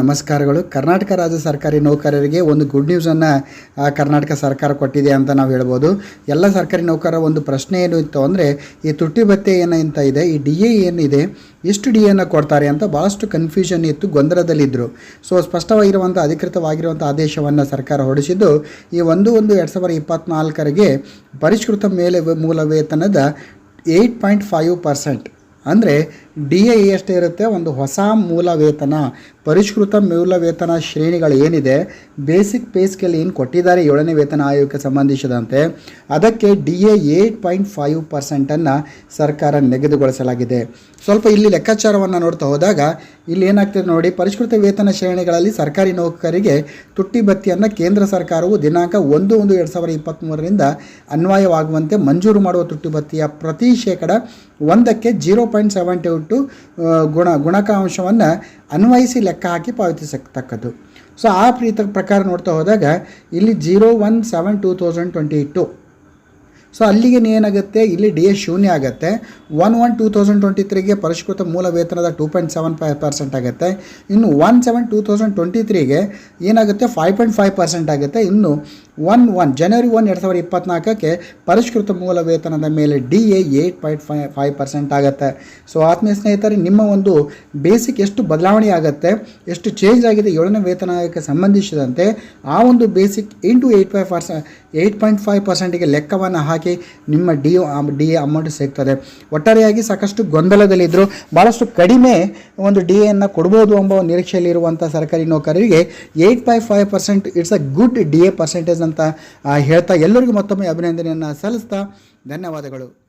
ನಮಸ್ಕಾರಗಳು. ಕರ್ನಾಟಕ ರಾಜ್ಯ ಸರ್ಕಾರಿ ನೌಕರರಿಗೆ ಒಂದು ಗುಡ್ ನ್ಯೂಸನ್ನು ಕರ್ನಾಟಕ ಸರ್ಕಾರ ಕೊಟ್ಟಿದೆ ಅಂತ ನಾವು ಹೇಳ್ಬೋದು. ಎಲ್ಲ ಸರ್ಕಾರಿ ನೌಕರರ ಒಂದು ಪ್ರಶ್ನೆ ಏನು ಇತ್ತು ಅಂದರೆ, ಈ ತುಟ್ಟಿ ಭತ್ಯೆ ಏನಂತ ಇದೆ, ಈ ಡಿ ಎ ಏನಿದೆ ಎಷ್ಟು ಡಿ ಎನ್ನ ಕೊಡ್ತಾರೆ ಅಂತ ಭಾಳಷ್ಟು ಕನ್ಫ್ಯೂಷನ್ ಇತ್ತು ಗೊಂದಲದಲ್ಲಿದ್ದರು ಸೊ ಸ್ಪಷ್ಟವಾಗಿರುವಂಥ ಅಧಿಕೃತವಾಗಿರುವಂಥ ಆದೇಶವನ್ನು ಸರ್ಕಾರ ಹೊರಡಿಸಿದ್ದು, ಈ ಒಂದು ಒಂದು ಎರಡು ಸಾವಿರದ ಇಪ್ಪತ್ತ್ನಾಲ್ಕರಿಗೆ ಪರಿಷ್ಕೃತ ಮೇಲೆ ಮೂಲ ವೇತನದ ಏಯ್ಟ್ ಪಾಯಿಂಟ್ ಫೈವ್ ಪರ್ಸೆಂಟ್ ಅಂದರೆ ಡಿ ಎ ಎಷ್ಟು ಇರುತ್ತೆ, ಒಂದು ಹೊಸ ಮೂಲ ವೇತನ ಪರಿಷ್ಕೃತ ಮೂಲ ವೇತನ ಶ್ರೇಣಿಗಳು ಏನಿದೆ, ಬೇಸಿಕ್ ಪೇ ಸ್ಕೇಲ್ ಏನು ಕೊಟ್ಟಿದ್ದಾರೆ ಏಳನೇ ವೇತನ ಆಯೋಗಕ್ಕೆ ಸಂಬಂಧಿಸಿದಂತೆ, ಅದಕ್ಕೆ D A eight point five ಪರ್ಸೆಂಟನ್ನು ಸರ್ಕಾರ ನಿಗದಿಗೊಳಿಸಲಾಗಿದೆ. ಸ್ವಲ್ಪ ಇಲ್ಲಿ ಲೆಕ್ಕಾಚಾರವನ್ನು ನೋಡ್ತಾ ಹೋದಾಗ, ಇಲ್ಲಿ ಏನಾಗ್ತದೆ ನೋಡಿ, ಪರಿಷ್ಕೃತ ವೇತನ ಶ್ರೇಣಿಗಳಲ್ಲಿ ಸರ್ಕಾರಿ ನೌಕರರಿಗೆ ತುಟ್ಟಿ ಭತ್ಯೆಯನ್ನು ಕೇಂದ್ರ ಸರ್ಕಾರವು ದಿನಾಂಕ ಒಂದು ಒಂದು ಎರಡು ಸಾವಿರದ ಇಪ್ಪತ್ತ್ಮೂರರಿಂದ ಅನ್ವಯವಾಗುವಂತೆ ಮಂಜೂರು ಮಾಡುವ ತುಟ್ಟಿ ಬತ್ತಿಯ ಪ್ರತಿ ಶೇಕಡ ಒಂದಕ್ಕೆ zero point seven two two ಗುಣ, ಗುಣಕಾಂಶವನ್ನು ಅನ್ವಯಿಸಿ ಲೆಕ್ಕ ಹಾಕಿ ಪಾವತಿಸತಕ್ಕದ್ದು. ಸೊ ಆ ಪ್ರೀತ ಪ್ರಕಾರ ನೋಡ್ತಾ ಹೋದಾಗ, ಇಲ್ಲಿ zero one seven two thousand twenty two so ಅಲ್ಲಿಗೆ ಏನಾಗುತ್ತೆ? ಇಲ್ಲಿ ಡಿ ಎ ಶೂನ್ಯ ಆಗುತ್ತೆ. One one two thousand twenty ತ್ರೀಗೆ ಪರಿಷ್ಕೃತ ಮೂಲ ವೇತನದ two point seven five percent ಆಗುತ್ತೆ. ಇನ್ನು one seven two thousand twenty ತ್ರೀಗೆ ಏನಾಗುತ್ತೆ? ಫೈವ್ ಪಾಯಿಂಟ್ ಫೈವ್ ಪರ್ಸೆಂಟ್ ಆಗುತ್ತೆ. ಇನ್ನು ಒನ್ ಒನ್ ಜನವರಿ ಒನ್ ಎರಡು ಸಾವಿರದ ಇಪ್ಪತ್ತ್ನಾಲ್ಕಕ್ಕೆ ಪರಿಷ್ಕೃತ ಮೂಲ ವೇತನದ ಮೇಲೆ D A eight point five five percent ಆಗುತ್ತೆ. ಸೊ ಆತ್ಮೀಯ ಸ್ನೇಹಿತರೆ, ನಿಮ್ಮ ಒಂದು ಬೇಸಿಕ್ ಎಷ್ಟು ಬದಲಾವಣೆ ಆಗುತ್ತೆ, ಎಷ್ಟು ಚೇಂಜ್ ಆಗಿದೆ, ಏಳನೇ ವೇತನ ಆಯೋಗಕ್ಕೆ ಸಂಬಂಧಿಸಿದಂತೆ ಆ ಒಂದು basic into eight five percent eight point five ಪರ್ಸೆಂಟಿಗೆ ಲೆಕ್ಕವನ್ನು ಹಾಕಿ ನಿಮ್ಮ ಡಿ ಡಿ ಎ ಅಮೌಂಟ್ ಸಿಗ್ತದೆ. ಒಟ್ಟಾರೆಯಾಗಿ ಸಾಕಷ್ಟು ಗೊಂದಲದಲ್ಲಿದ್ದರು ಭಾಳಷ್ಟು ಕಡಿಮೆ ಒಂದು ಡಿ ಎನ್ನು ಕೊಡ್ಬೋದು ಎಂಬ ನಿರೀಕ್ಷೆಯಲ್ಲಿರುವಂಥ ಸರ್ಕಾರಿ ನೌಕರರಿಗೆ eight by five percent, it's a good D A percentage ಅಂತ ಹೇಳ್ತಾ ಎಲ್ಲರಿಗೂ ಮತ್ತೊಮ್ಮೆ ಅಭಿನಂದನೆಯನ್ನು ಸಲ್ಲಿಸ್ತಾ ಧನ್ಯವಾದಗಳು.